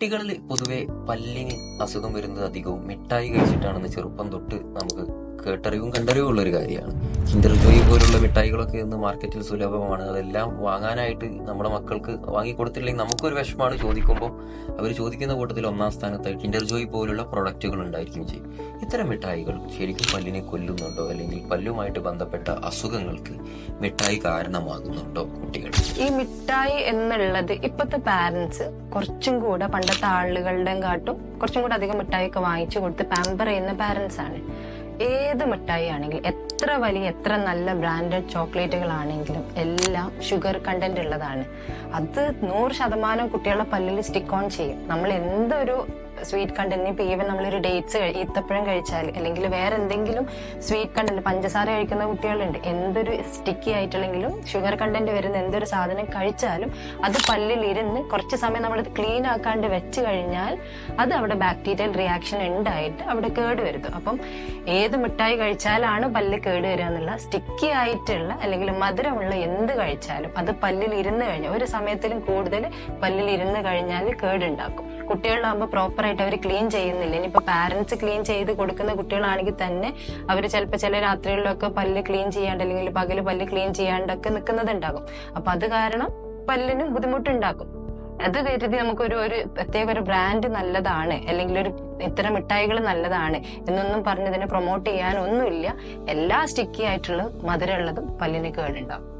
കുട്ടികളിൽ പൊതുവെ പല്ലിന് അസുഖം വരുന്നത് അധികവും മിഠായി കഴിച്ചിട്ടാണെന്ന് ചെറുപ്പം തൊട്ട് നമുക്ക് കേട്ടറിവും കണ്ടറിവും ഒരു കാര്യമാണ്. കിൻഡർ ജോയ് പോലുള്ള മിഠായികളൊക്കെ ഇന്ന് മാർക്കറ്റിൽ സുലഭമാണ്. അതെല്ലാം വാങ്ങാനായിട്ട് നമ്മുടെ മക്കൾക്ക് വാങ്ങി കൊടുത്തില്ലെങ്കിൽ നമുക്കൊരു വിഷമാണ് ചോദിക്കുമ്പോൾ അവർ ചോദിക്കുന്ന കൂട്ടത്തിൽ ഒന്നാം സ്ഥാനത്ത് കിൻഡർ ജോയ് പോലുള്ള പ്രൊഡക്റ്റുകൾ ഉണ്ടായിരിക്കും ചെയ്യും. ഇത്തരം മിഠായികൾ ശരിക്കും പല്ലിനെ കൊല്ലുന്നുണ്ടോ? അല്ലെങ്കിൽ പല്ലുമായിട്ട് ബന്ധപ്പെട്ട അസുഖങ്ങൾക്ക് മിഠായി കാരണമാകുന്നുണ്ടോ കുട്ടികൾ? ഈ മിഠായി എന്നുള്ളത് ഇപ്പോഴത്തെ പാരന്റ്സ് കുറച്ചും കൂടെ പണ്ടത്തെ ആളുകളുടെ കാട്ടും കുറച്ചും കൂടെ അധികം മിഠായി ഒക്കെ വാങ്ങിച്ചു കൊടുത്ത് പാമ്പർ ചെയ്യുന്ന പാരന്റ്സ് ആണ്. ഏത് മിഠായി ആണെങ്കിലും എത്ര വലിയ എത്ര നല്ല ബ്രാൻഡഡ് ചോക്ലേറ്റുകൾ ആണെങ്കിലും എല്ലാം ഷുഗർ കണ്ടന്റ് ഉള്ളതാണ്. അത് നൂറ് ശതമാനം കുട്ടികളുടെ പല്ലിൽ സ്റ്റിക്ക് ഓൺ ചെയ്യും. നമ്മൾ എന്തൊരു സ്വീറ്റ് കണ്ടന്റ് ഇപ്പൊ ഈവൻ നമ്മളൊരു ഡേറ്റ്സ് ഈത്തപ്പഴം കഴിച്ചാൽ അല്ലെങ്കിൽ വേറെ എന്തെങ്കിലും സ്വീറ്റ് കണ്ടന്റ് പഞ്ചസാര കഴിക്കുന്ന കുട്ടികളുണ്ട് എന്തൊരു സ്റ്റിക്കി ആയിട്ടുള്ളെങ്കിലും ഷുഗർ കണ്ടന്റ് വരുന്ന എന്തൊരു സാധനം കഴിച്ചാലും അത് പല്ലിൽ ഇരുന്ന് കുറച്ച് സമയം നമ്മൾ ക്ലീൻ ആക്കാണ്ട് വെച്ച് കഴിഞ്ഞാൽ അത് അവിടെ ബാക്ടീരിയൽ റിയാക്ഷൻ ഉണ്ടായിട്ട് അവിടെ കേട് വരുത്തും അപ്പം ഏത് മിഠായി കഴിച്ചാലാണ് പല്ല് കേട് വരിക എന്നുള്ള സ്റ്റിക്കി ആയിട്ടുള്ള അല്ലെങ്കിൽ മധുരമുള്ള എന്ത് കഴിച്ചാലും അത് പല്ലിൽ ഇരുന്ന് കഴിഞ്ഞാൽ ഒരു സമയത്തിലും കൂടുതൽ പല്ലിൽ ഇരുന്ന് കഴിഞ്ഞാൽ കേടുണ്ടാക്കും. കുട്ടികളിലാകുമ്പോൾ പ്രോപ്പർ ആയിട്ട് അവർ ക്ലീൻ ചെയ്യുന്നില്ല. ഇനിയിപ്പോ പാരന്റ്സ് ക്ലീൻ ചെയ്ത് കൊടുക്കുന്ന കുട്ടികളാണെങ്കിൽ തന്നെ അവർ ചിലപ്പോൾ ചില രാത്രികളിലൊക്കെ പല്ല് ക്ലീൻ ചെയ്യാണ്ട് അല്ലെങ്കിൽ പകൽ പല്ല് ക്ലീൻ ചെയ്യാണ്ടൊക്കെ നിൽക്കുന്നതുണ്ടാകും അപ്പൊ അത് കാരണം പല്ലിന് ബുദ്ധിമുട്ടുണ്ടാക്കും അത് കരുതി നമുക്കൊരു ഒരു പ്രത്യേക ഒരു ബ്രാൻഡ് നല്ലതാണ് അല്ലെങ്കിൽ ഒരു ഇത്തരം മിഠായികൾ നല്ലതാണ് എന്നൊന്നും പറഞ്ഞതിനെ പ്രൊമോട്ട് ചെയ്യാനൊന്നുമില്ല. എല്ലാ സ്റ്റിക്കി ആയിട്ടുള്ള മധുരമുള്ളതും പല്ലിന് കേടുണ്ടാവും